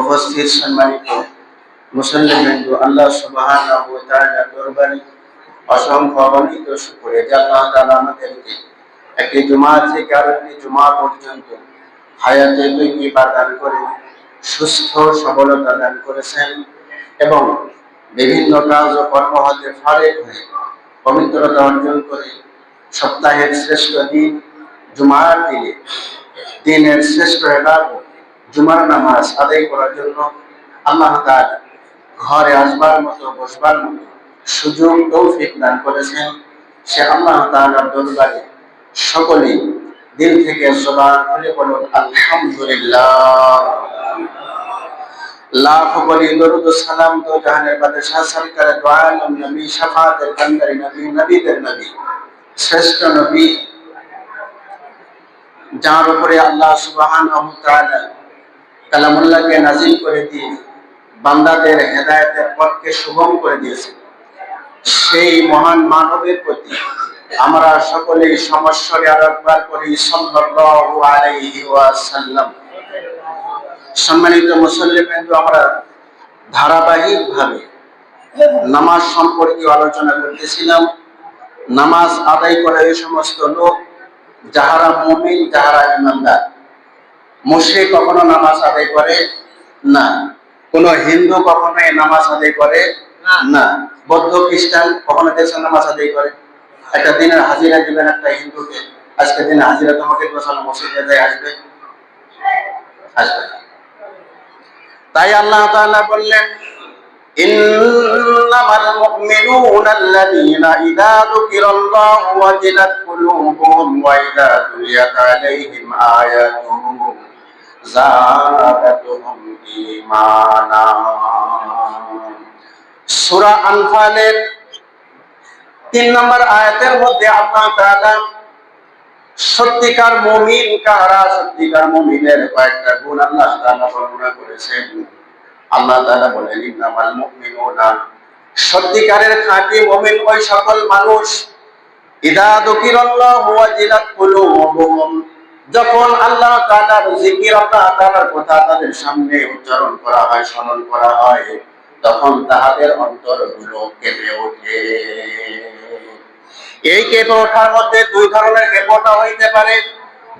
উপস্থিত সম্মানিত মুসলিম বিন্দু আল্লাহ দরবারে অসংখ্য অগণিত শুকরিয়া। যে আল্লাহ আমাদেরকে একটি জুমা থেকে আর একটি জুমা পর্যন্ত হায়াতে তৈবা দান করে, সুস্থ সবলতা দান করেছেন এবং বিভিন্ন কাজ ও কর্ম হতে ফারে হয়ে পবিত্রতা অর্জন করে সপ্তাহের শ্রেষ্ঠ দিন জুমার দিনে, দিনের শ্রেষ্ঠ এবার জুমার নামাজ আদায় করার জন্য আল্লাহ তার ঘরে আসবার মতো, বসবার মতো সুযোগ, তৌফিক দান করেছেন। সে আল্লাহ তাআলার দরবারে সকলেই দিল থেকে জবান খুলে বলুন, আলহামদুলিল্লাহ। লাখ কোটি দরুদ সালাম তো জাহানের সরকার দো আলম নবী কান্দারি নবী, নবীদের নবী, শ্রেষ্ঠ নবী। যার উপরে আল্লাহ সুবহানাহু তাআলা কালামুল্লাহকে নাজিল করে দিয়ে বান্দাদের হেদায়েতের পথকে সুগম করে দিয়েছে। সেই মহান মানবের প্রতি আমরা সকলেই সমস্যরে আরেকবার করি সাল্লাল্লাহু আলাইহি ওয়াসাল্লাম। সম্মানিত মুসল্লিবৃন্দ আমরা ধারাবাহিকভাবে নামাজ সম্পর্কে আলোচনা করতেছিলাম। নামাজ আদায় করে এই সমস্ত লোক, যাহারা মুমিন, যাহারা ইমানদার। মুশে কখনো নামাজ আদায় করে না কোন হিন্দু কখনো এই নামাজ আদায় করে না বৌদ্ধ খ্রিস্টান কখনো দেশে নামাজ আদায় করে একটা দিনের হাজিরা দিবেন একটা হিন্দুকে আজকে দিনে হাজিরা তোমাকে বসানো মসজিদে যায় আসবে আসবে না তাই আল্লাহ তাআলা বললেন إنما المؤمنون الذين إذا ذكر الله وجلت قلوبهم وإذا تليت عليهم آياته জাদাতুহুম ঈমানা সূরা আনফালের নম্বর আয়াতের মধ্যে আল্লাহ তাআলা সত্যিকার মুমিন কারা? সত্যিকার মুমিনের কয়েকটা গুণ আল্লাহ তাআলা বর্ণনা করেছেন। আল্লাহ তাআলা বলেন, ইন্নামাল মুমিনুনা সত্যিকারের খাঁটি মুমিন ওই সকল মানুষ। ইদা দুকিরাল্লাহু ওয়াজিলাত কুলুবুহুম যখন আল্লাহ তাআলার জিকির, আল্লাহ তাআলার কথা তাদের সামনে উচ্চারণ করা হয়, স্মরণ করা হয়, তখন তাহাদের অন্তরগুলো কেঁপে ওঠে। এই কেঁপে ওঠার মধ্যে দুই ধরনের কেঁপে হইতে পারে।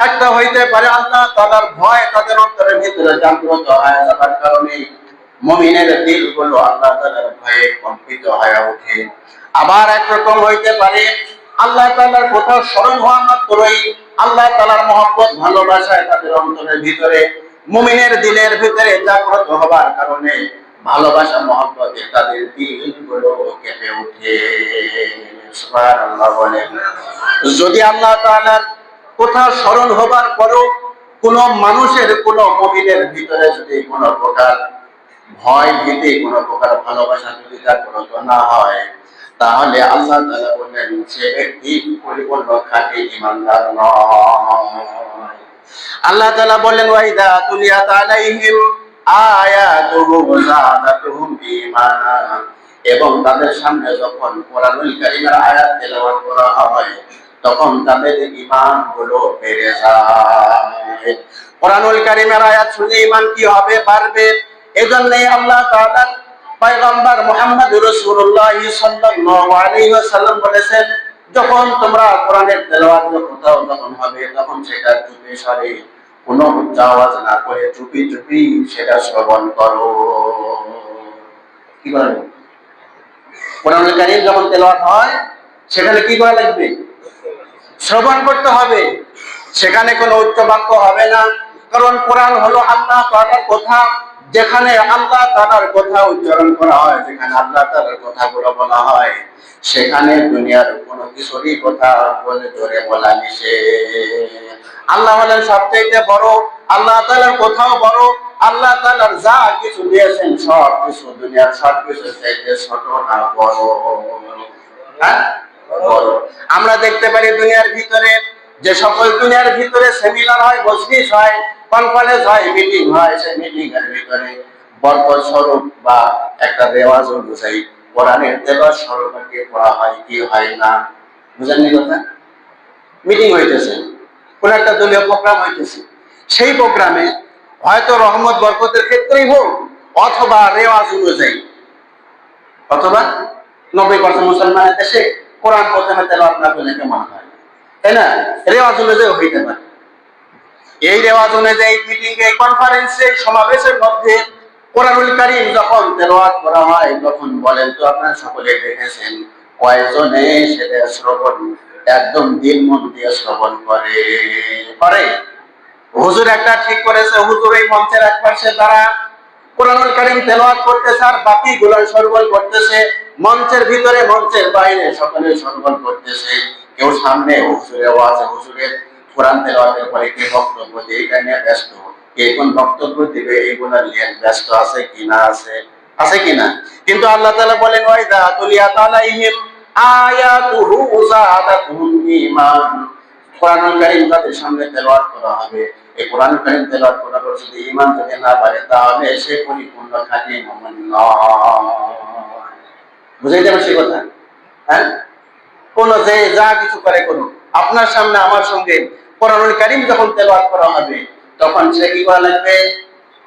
একটা হইতে পারে আল্লাহ তাআলার ভয়, তাদের অন্তরের ভিতরে জাগ্রত হয়ে যাবার কারণে মুমিনের দিলগুলো আল্লাহ তাআলার ভয়ে কম্পিত হয়ে ওঠে। আবার একরকম হইতে পারে, আল্লাহ তাআলার কথা স্মরণ হওয়া মাত্রই আল্লাহ তাআলার মহব্বত ভালোবাসায় তাদের অন্তরের ভিতরে, মুমিনের দিলের ভিতরে জাগ্রত হবার কারণে ভালোবাসা, মহব্বতে তাদের দিলগুলো কেঁপে বলেন। যদি আল্লাহ তাআলার কোথাও স্মরণ হবার পরও কোন মানুষের, কোন মুমিনের ভিতরে যদি কোন প্রকার ভয়, ভীতি, কোন প্রকার ভালোবাসা যদি জাগ্রত না হয় তাহলে আল্লাহ বললেন সে ব্যক্তি পরিপূর্ণ খাঁটি ইমানদার আল্লাহ তাআলা বললেন, ওয়াইদা এবং তাদের সামনে যখন কোরআনুল আয়াত করা হয়, তখন তাদের ঈমানগুলো বেড়ে যায়। কোরআনুল আয়াত শুনে ঈমান কি হবে? বাড়বে। এজন্যই আল্লাহ পয়গম্বর মুহাম্মদ রাসূলুল্লাহ সাল্লাল্লাহু আলাইহি ওয়াসাল্লাম বলেছেন, যখন তোমরা কোরআনের তেলাওয়াত কোথাও যখন হবে, তখন সেটা চুপে সরে। কোনো উচ্চ আওয়াজ না করে চুপি চুপি সেটা শ্রবণ করো। কি করেন কোরআনুল কারীম যখন তেলাওয়াত হয়, সেখানে কি করা লাগবে? শ্রবণ করতে হবে। সেখানে কোনো উচ্চ বাক্য হবে না। কারণ কোরআন হলো আল্লাহ তাআলার কথা। যেখানে আল্লাহ তাআলার কথা উচ্চারণ করা হয়, যেখানে আল্লাহ তাআলার কথাগুলো বলা হয়, সেখানে দুনিয়ার কোনো কিছুরই কথা বলে ধরে বলা নিষেধ। আল্লাহ হলেন সবচাইতে বড়, আল্লাহ তাআলার কথাও বড়, আল্লাহ তাআলার যা কিছু দিয়েছেন সব কিছু দুনিয়ার সব কিছু চাইতে ছোট না বড়। হ্যাঁ? আমরা দেখতে পারি দুনিয়ার ভিতরে যে সকল দুনিয়ার ভিতরে সেমিনার হয় মজলিস হয় কনফারেন্স হয় মিটিং হয়, সেই মিটিং এর ভিতরে বরকত স্বরূপ বা একটা রেওয়াজ অনুযায়ী কোরআনের তেলাওয়াত স্বরূপকে পড়া হয়, কি হয় না। বুঝেননি কথা? মিটিং হইতেছে। কোন একটা দলীয় প্রোগ্রাম হইতেছে। সেই প্রোগ্রামে হয়তো রহমত, বরকতের ক্ষেত্রেই হোক অথবা রেওয়াজ অনুযায়ী। অথবা নব্বই পার্সেন্ট মুসলমানের দেশে কোরআন প্রথমে না করলে কেমন হয়? না? রেওয়াজ অনুযায়ী হইতে পারে এই রেওয়াজ অনুযায়ী মিটিং এ কনফারেন্সে সমাবেশের মধ্যে কোরআনুল যখন করা হয়, তখন বলেন তো আপনারা সকলে দেখেছেন, কয়েকজনে সেটা শ্রবণ, একদম দিল মন দিয়ে শ্রবণ করে। করে। হুজুর একটা ঠিক করেছে, হুজুর এই মঞ্চের এক পাশে তারা কোরআনুল কারীম তেলাওয়াত করতেছে আর বাকি গুলো সরবল করতেছে। মঞ্চের ভিতরে, মঞ্চের বাইরে সকলে সরবল করতেছে। কেউ সামনে হুজুরের ওয়াজ হুজুরের কোরআন তেলাওয়াতের পরে কে বক্তব্য দিয়ে এটা নিয়ে ব্যস্ত। কে কোন বক্তব্য দিবে এগুলো নিয়ে ব্যস্ত আছে কি না আছে আছে কি না? কিন্তু আল্লাহ তাআলা বলেন ওয়াইদা তুলিয়াত আলাইহিম আয়াতুহু যাদাতুহুম ঈমান। কোরআনুল কারীম তাদের সামনে তেলাওয়াত করা হবে। এই কোরআনুল কারীম তেলাওয়াত করার পর যদি ঈমান যদি না পারে তাহলে সে পরিপূর্ণ খাঁটি মুমিন নয় বুঝাইতে পারছি কথা? হ্যাঁ? কোন যে যা কিছু করে কোন। আপনার সামনে, আমার সঙ্গে কোরআনুল কারীম যখন তেলাওয়াত করা হবে, তখন সে কি করা লাগবে?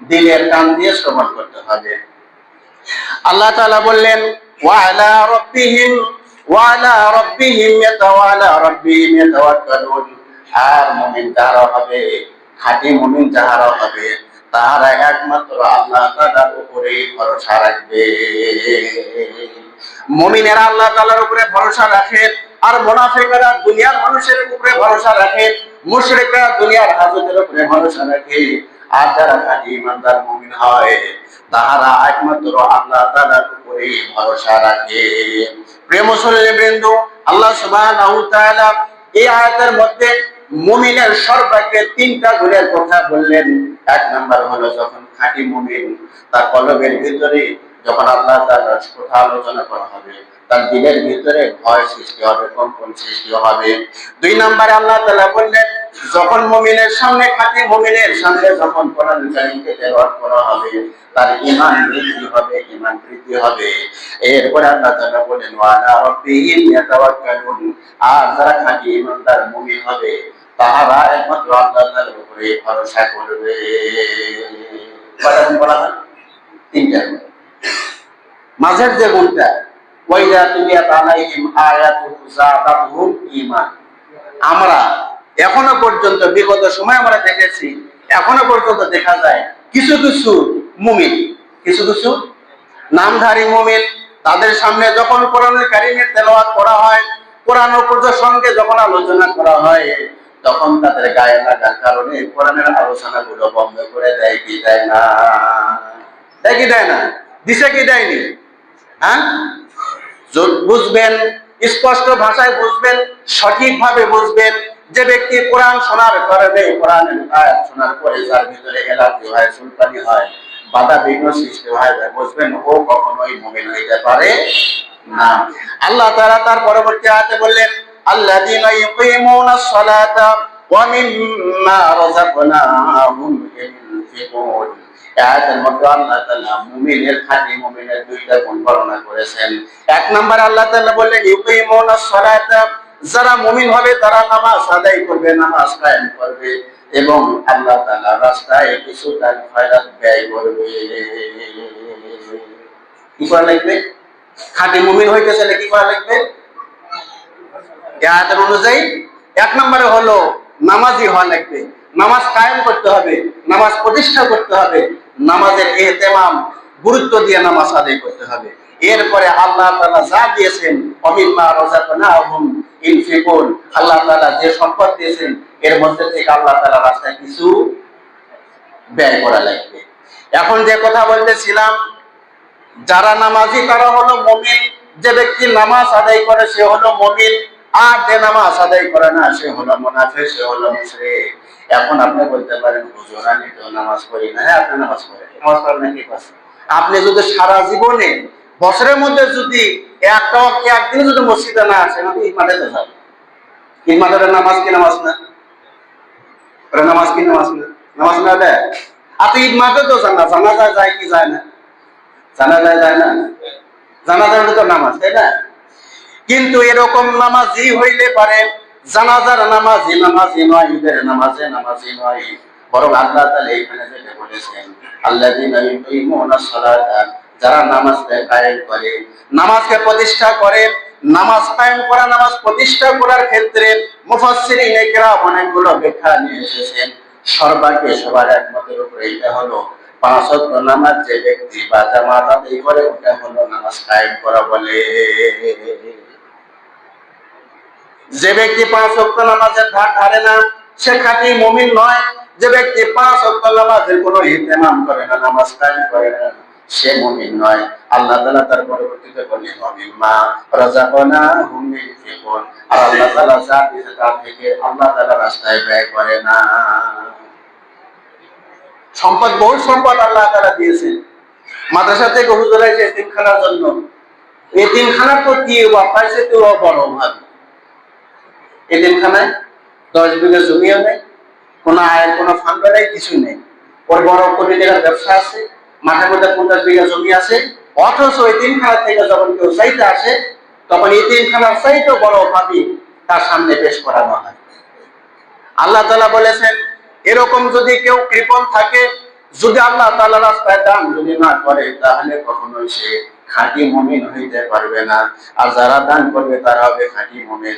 দিলের কান দিয়ে শ্রবণ করতে হবে। আল্লাহ তাআলা বললেন ওয়ালা রাব্বিহিম ওয়ালা রাব্বিহিম ইয়াতাওয়ালা রাব্বিহিম ইয়াতাওয়াক্কালুন। আর মুমিন যারা হবে, খাঁটি মুমিন যারা হবে তারা একমাত্র আল্লাহ তাআলার উপরে ভরসা রাখবে। মুমিনেরা আল্লাহ তাআলার উপরে ভরসা রাখে আর মুনাফিকরা দুনিয়ার মানুষের উপরে ভরসা রাখে, মুশরিকরা দুনিয়ার হাজতের উপরে ভরসা রাখে। আর যারা খাঁটি ইমানদার মুমিন হয়, তাহারা একমাত্র আল্লাহ তাআলার উপরে ভরসা রাখে। মুসলিম বৃন্দ, আল্লাহ তাআলা এই আয়াতের মধ্যে মুমিনের সর্বাগ্রে তিনটা গুণের কথা বললেন। এক নাম্বার হলো যখন খাঁটি মুমিন তার কলবের ভিতরে যখন আল্লাহ তাআলার কথা আলোচনা করা হবে, তার দিলের ভিতরে ভয় সৃষ্টি হবে, কম্পন সৃষ্টি হবে। দুই নম্বরে আল্লাহ তাআলা বললেন, যখন মুমিনের সামনে খাঁটি মুমিনের সামনে যখন কোরআন কারীমকে তেলাওয়াত করা হবে, তার ঈমান বৃদ্ধি হবে, ঈমান বৃদ্ধি হবে। এরপরে আল্লাহ তাআলা বলেন ওয়ালা রাব্বিহিম ইয়াতাওয়াক্কালুন। আর যারা খাঁটি ঈমানদার মুমিন হবে, তাহারা একমাত্র আল্লাহ তাআলার উপরে ভরসা করবে। কয়টা গুণ হয় তিনটা। মাঝের যে গুণটা ওয়াইদা তুলিয়াত আমরা এখনও পর্যন্ত বিগত সময় আমরা দেখেছি, এখনও পর্যন্ত দেখা যায় কিছু কিছু মুমিন, কিছু কিছু নামধারী মুমিন, তাদের সামনে যখন কোরআনের কারিমের তেলাওয়াত করা হয়, কোরআন সঙ্গে যখন আলোচনা করা হয় তখন তাদের গায়ে লাগার কারণে কোরআনের আলোচনা গুলো বন্ধ করে দেয় কি দেয় না? দেয় কি দেয় না? দিছে কি দেয়নি? হ্যাঁ? বুঝবেন, স্পষ্ট ভাষায় বুঝবেন, সঠিকভাবে বুঝবেন যে ব্যক্তি কোরআন শোনার কারণে কোরআনের আয়াত শোনার পরে যার ভিতরে এলাকি হয়, সুলতানি হয়, বাধা বিঘ্ন সৃষ্টি হয় বুঝবেন ও কখনোই মুমিন হইতে পারে না। আল্লাহ তারা তার পরবর্তী আয়াতে বললেন ওয়া মিম্মা রাযাকনাহুম ইউনফিকুন আয়াতের মধ্যে আল্লাহ এক আল্লাহ বললেন যারা মুমিন হবে, তারা নামাজ আদায় করবে, নামাজ কায়েম করবে এবং আল্লাহ তাআলা রাস্তায় কিছু তার খয়রাত ব্যয় করবে। কি করা লাগবে? খাঁটি মুমিন হইতে চাইলে কি করা লাগবে? আয়াতের অনুযায়ী এক নম্বরে হলো নামাজি হওয়া লাগবে। নামাজ কায়েম করতে হবে, নামাজ প্রতিষ্ঠা করতে হবে, নামাজের এহতেমাম গুরুত্ব দিয়ে নামাজ আদায় করতে হবে। এরপরে আল্লাহ তাআলা যা দিয়েছেন, অমিম্মা রাযাকনাহুম ইনফিকুন, আল্লাহ তাআলা যে সম্পদ দিয়েছেন, এর মধ্যে থেকে আল্লাহ তাআলা রাস্তায় কিছু ব্যয় করা লাগবে। এখন যে কথা বলতেছিলাম, যারা নামাজি তারা হলো মমিন, যে ব্যক্তি নামাজ আদায় করে সে হলো মমিন। আর যে নামাজ আদায় করে না, সে হলো মুনাফিক, সে হলো মুশরিক। এখন আপনি বলতে পারেন, হুজুর, আমি তো নামাজ পড়ি না। হ্যাঁ আপনি নামাজ পড়েন। নামাজ পড়েন না কি কথা? আপনি যদি সারা জীবনে বছরের মধ্যে যদি একটা ওয়াক্ত একদিন যদি মসজিদে না আসেন, আপনি মাঠে তো মাঠের নামাজ কি নামাজ না? ওরা নামাজ কি নামাজ না? নামাজ না দেয়? আপনি মাঠে তো যান না জানা যায় কি যায় না? জানা যায় যায় না? জানা যায় তো নামাজ, তাই না? কিন্তু এরকম নামাজি হইলে পারে, জানাজার নামাজি নামাজি নয়, ঈদের নামাজে নামাজি নয়। বরং আল্লাহ যেটা বলেছেন যারা নামাজ কায়েম করে, নামাজকে প্রতিষ্ঠা করে, নামাজ কায়েম করা, নামাজ প্রতিষ্ঠা করার ক্ষেত্রে অনেকগুলো ব্যাখ্যা নিয়ে এসেছেন। সর্বাগ্রে সবার একমতের উপরে এটা হলো পাঁচ নামাজ যে ব্যক্তি বা জামাত আদায় করে, ওটা হলো নামাজ কায়েম করা বলে। যে ব্যক্তি পাঁচ ওয়াক্ত নামাজের ধার ধারে না, সে খাঁটি মুমিন নয়। যে ব্যক্তি পাঁচ ওয়াক্ত নামাজের কোনো ইহতেমাম করে না, নামাজ কায়েম করে না, সে মুমিন নয়। আল্লাহ তাআলা তার পরবর্তীতে বলেন মুমিন মা রাযাকনা হুম ইউনফিকুন আর আল্লাহ তাআলা যা দিয়েছে তার থেকে আল্লাহ তাআলা রাস্তায় ব্যয় করে না। সম্পদ, বহু সম্পদ আল্লাহ তাআলা দিয়েছেন। মাদ্রাসা থেকে হুজুর এসে এতিমখানার জন্য। এতিমখানা তো কি বা পাইছে তো বড় ভাগ এতিমখানায় দশ বিঘা জমিও নেই কোনো আয়ের কোনো ফান্ড নেই কিছু নেই। ওর বড় কোটি টাকার ব্যবসা আছে মধ্যে পঞ্চাশ বিঘা জমি আছে। অথচ থেকে যখন কেউ চাইতে আসে, তখন চাইতেও বড় ভাবি তার সামনে পেশ করানো হয়। আল্লাহ তাআলা বলেছেন, এরকম যদি কেউ কৃপণ থাকে, যদি আল্লাহ তাআলা রাস্তায় দান যদি না করে, তাহলে কখনোই সে খাঁটি মমিন হইতে পারবে না। আর যারা দান করবে, তারা হবে খাঁটি মুমিন।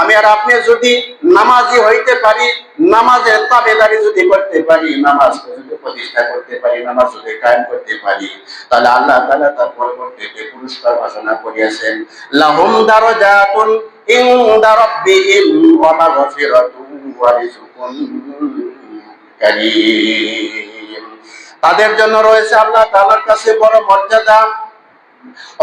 আমি আর আপনি যদি নামাজি হইতে পারি, নামাজের তাবেদারি যদি করতে পারি, নামাজ যদি প্রতিষ্ঠা করতে পারি, নামাজ যদি কায়েম করতে পারি, তাহলে আল্লাহ তাআলা তার পরবর্তীতে পুরস্কার ঘোষণা করিয়াছেন, লাহুম দারাজাতুন ইনদা রাব্বিহিম ওয়া মাগফিরাতুন ওয়া তাদের জন্য রয়েছে আল্লাহ তাআলার কাছে বড় মর্যাদা,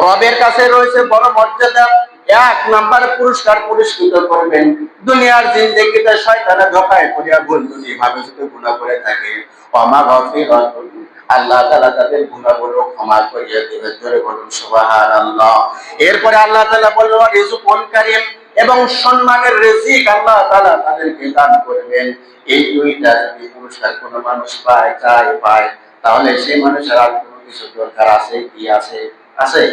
রবের কাছে রয়েছে বড় মর্যাদা এক নাম্বার পুরস্কার পুরস্কৃত করবেন। দুনিয়ার জিন্দেগিতে শয়তানে ধোকায় করিয়া ভুল দুনি ভাবে যদি গুনাহ করে থাকে। ক্ষমা গফিরাতুন আল্লাহ তাআলা তাদের গুনাহগুলো ক্ষমা করিয়া জোরে বলুন, সুবহানাল্লাহ। এরপরে আল্লাহ বললেন রিজকুন কারীম এবং সম্মানের রিজিক আল্লাহ তাআলা তাদেরকে দান করবেন। এই দুইটা যদি পুরস্কার কোনো মানুষ পায়, চায়, পায়, তাহলে সেই মানুষের আর কোনো কিছু দরকার আছে কি আছে? আছে।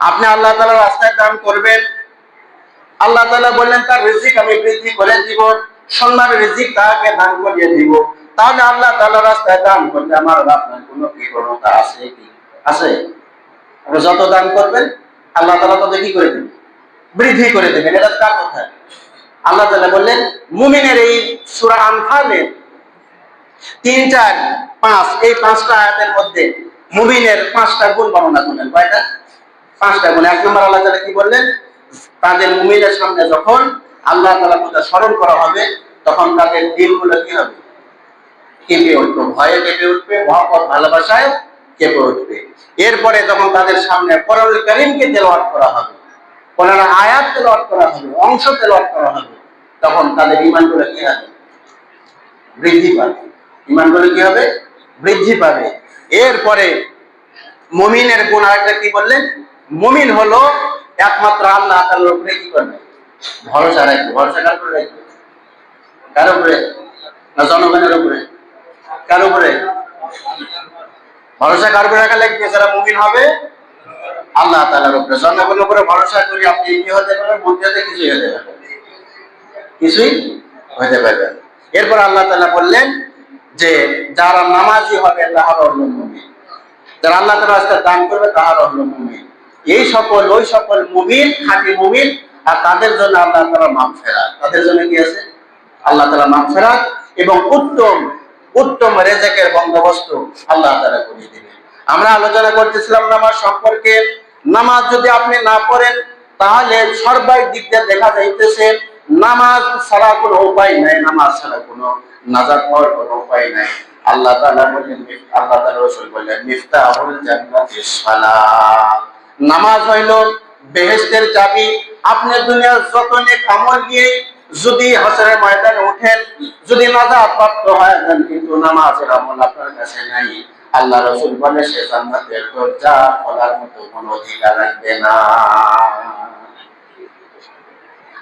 আপনি আল্লাহ তাআলা রাস্তায় দান করবেন। আল্লাহ তাআলা বললেন, তার রিজিক আমি বৃদ্ধি করে দিব সম্মানের রিজিক তাকে দান করিয়ে দিব। তাহলে আল্লাহ তাআলা রাস্তায় দান করলে আমার আপনার কোনো কৃপণতা আছে কি? আছে? যত দান করবেন, আল্লাহ তাআলা তত কি করে দেবেন? বৃদ্ধি করে দেবেন। এটা কার কথা? আল্লাহ তালা বললেন, মুমিনের এই সূরা আনফালের তিন চার পাঁচ, এই পাঁচটা আয়াতের মধ্যে মুমিনের পাঁচটা গুণ বর্ণনা করলেন। কয়টা? পাঁচটা গুণ। এক নম্বর আল্লাহ তাআলা কি বললেন? তাদের মুমিনের সামনে যখন আল্লাহ তালা কথা স্মরণ করা হবে, তখন তাদের দিলগুলো কি হবে? কেঁপে উঠবে, ভয়ে কেঁপে উঠবে, মহব্বত, ভালোবাসায় কেঁপে উঠবে। এরপরে যখন তাদের সামনে কোরআন কারীমকে তেলাওয়াত করা হবে কোরআন আয়াত তেলাওয়াত করা হবে, অংশ তেলাওয়াত করা হবে, তখন তাদের ঈমানগুলো কি হবে? বৃদ্ধি পাবে। ঈমানগুলো কি হবে? বৃদ্ধি পাবে। এরপরে মমিনের গুণ আরেকটা কি বললেন? মুমিন হলো একমাত্র আল্লাহ তাআলার উপরে কি করবে? ভরসা রাখবে। ভরসা কার উপরে রাখবে? কার উপরে? না জনগণের উপরে? কার উপরে? ভরসা কার উপরে রাখা লাগবে? যারা মুমিন হবে, আল্লাহ তাআলার উপরে। জনগণের উপরে ভরসা করি আপনি কি হতে পারবেন? মধ্যে কিছুই হতে পারবেন কিছুই হতে পারবে এরপর আল্লাহ তাআলা বললেন যে, যারা নামাজি হবে তাহার মুমিন। যারা আল্লাহ তাআলা রাস্তায় দান করবে তাহার মুমিন। এই সকল, ওই সকল মুমিন, খাঁটি মুমিন, আর তাদের জন্য আল্লাহ তাআলা মাগফিরাত তাদের জন্য কি আছে? আল্লাহ তাআলা মাগফিরাত এবং উত্তম উত্তম রেজেকের বন্দোবস্ত আল্লাহ তাআলা করে দিবেন। আমরা আলোচনা করতেছিলাম নামাজ সম্পর্কে। নামাজ যদি আপনি না পড়েন, তাহলে সর্বাই দিক দিয়ে দেখা যাইতেছে, নামাজ ছাড়া কোনো উপায় নাই, নামাজ ছাড়া কোনো নাজাত পাওয়ার কোনো উপায় নাই। আল্লাহ তাআলা বলেন আল্লাহ তাআলা রাসূল বলেন মিফতাহুল জান্নাতিস সালাত নামাজ হইল, বেহেশতের চাবি, আপনি দুনিয়ার যত নেক আমল দিয়ে যদি হাসরের ময়দানে উঠেন, যদি নাজাত প্রাপ্ত হয় কিন্তু নামাজের আমল আপনার কাছে নাই। আল্লাহ রাসূল বলে, সে জান্নাতের দরজা খোলার মতো কোনো অধিকার রাখবে না।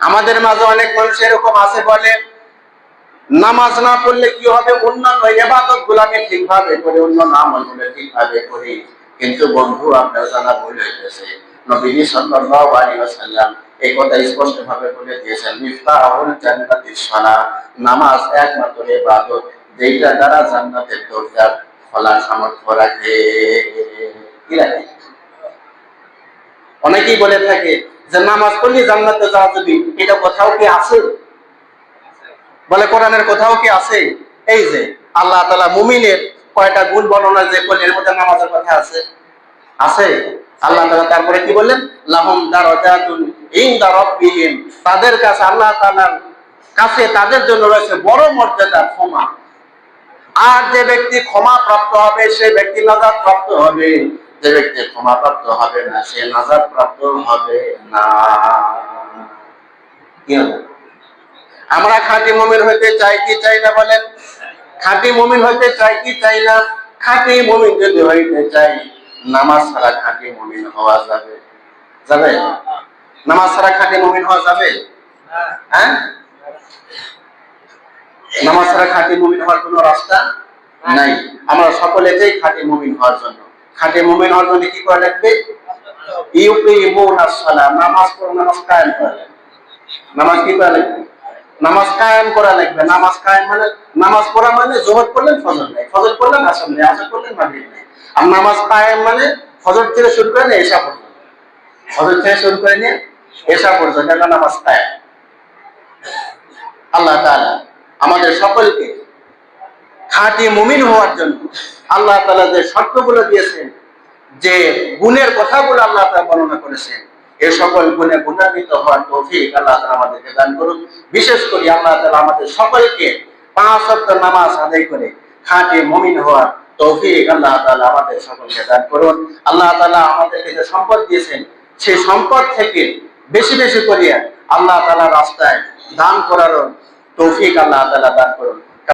আমাদের মাঝে অনেক মানুষ এরকম আছে বলে, নামাজ না পড়লে কি হবে? অন্যান্য এবাদতগুলো আমি ঠিকভাবে করি অন্য নামাজগুলো ঠিকভাবে করি। কিন্তু বন্ধু, আপনার জানা ভুল হইতেছে নবীজি সাল্লাল্লাহু আলাইহি ওয়াসাল্লাম এই কথা স্পষ্ট ভাবে বলে দিয়েছেন, মিফতাহুল জান্নাতিস সালাহ নামাজ একমাত্র ইবাদত যেটা দ্বারা জান্নাতের দরজা খোলার সামর্থ্য রাখে। কি রাখে? অনেকেই বলে থাকে যে নামাজ পড়লে জান্নাতে যাওয়া যদি এটা কোথাও কি আছে? বলে কোরআনের কোথাও কি আছে? এই যে, আল্লাহ তালা মুমিনের কয়টা গুণ বর্ণনা যে করলেন এর মধ্যে নামাজের কথা আছে? আছে? আল্লাহ তালা তারপরে কি বললেন? লাহুম দারাজাতুন ইনদা রাব্বিহিম। তাদের কাছে আল্লাহ তাআলার কাছে তাদের জন্য রয়েছে বড় মর্যাদা ক্ষমা। আর যে ব্যক্তি ক্ষমা প্রাপ্ত হবে, সে ব্যক্তি নাজাত প্রাপ্ত হবে। যে ব্যক্তি ক্ষমা প্রাপ্ত হবে না, সে নাজাত প্রাপ্ত হবে না। আমরা খাঁটি মুমিন হইতে চাই কি চাই না বলেন? খাঁটি মুমিন হইতে চাই কি চাই না? খাঁটি মুমিন যদি হইতে চাই, নামাজ ছাড়া খাঁটি মুমিন হওয়া যাবে। যাবে? নামাজ ছাড়া খাঁটি মুমিন হওয়া যাবে? হ্যাঁ? নামাজ ছাড়া খাঁটি মুমিন হওয়ার কোনো রাস্তা নাই। আমরা সকলে চাই খাঁটি মমিন হওয়ার জন্য। খাঁটি মুমিন হওয়ার জন্য কি করা লাগবে? ইউকিমুনা সালাহ নামাজ পড়ো নামাজ কায়েম করা নামাজ কি করা লাগবে? নামাজ কায়েম করা লাগবে। নামাজ কায়েম মানে নামাজ পড়া মানে জোহর করলেন ফজর নেই। ফজর করলেন আসর নেই। আসর করলেন মাগরিব নেই। আর নামাজ কায়েম মানে ফজর থেকে শুরু করে নিয়ে এসা পর্যন্ত। ফজর থেকে শুরু করে নিয়ে এসা পর্যন্ত এটা নামাজ কায়েম। আল্লাহ তাআলা আমাদের সকলকে খাঁটি মুমিন হওয়ার জন্য আল্লাহ তাআলা যে শর্তগুলো দিয়েছেন, যে গুণের কথাগুলো আল্লাহ তাআলা বর্ণনা করেছেন এই সকল গুণে গুণান্বিত হওয়ার তৌফিক আল্লাহ আমাদেরকে দান করুন বিশেষ করে আল্লাহ তাআলা আমাদের সকলকে পাঁচ ওয়াক্ত নামাজ আদায় করে খাঁটি মুমিন হওয়ার তৌফিক আল্লাহ তাআলা আমাদের সকলকে দান করুন। আল্লাহ তালা আমাদেরকে যে সম্পদ দিয়েছেন, সেই সম্পদ থেকে বেশি বেশি করিয়া আল্লাহ তালা রাস্তায় দান করার তৌফিক আল্লাহ তাআলা দান করুন।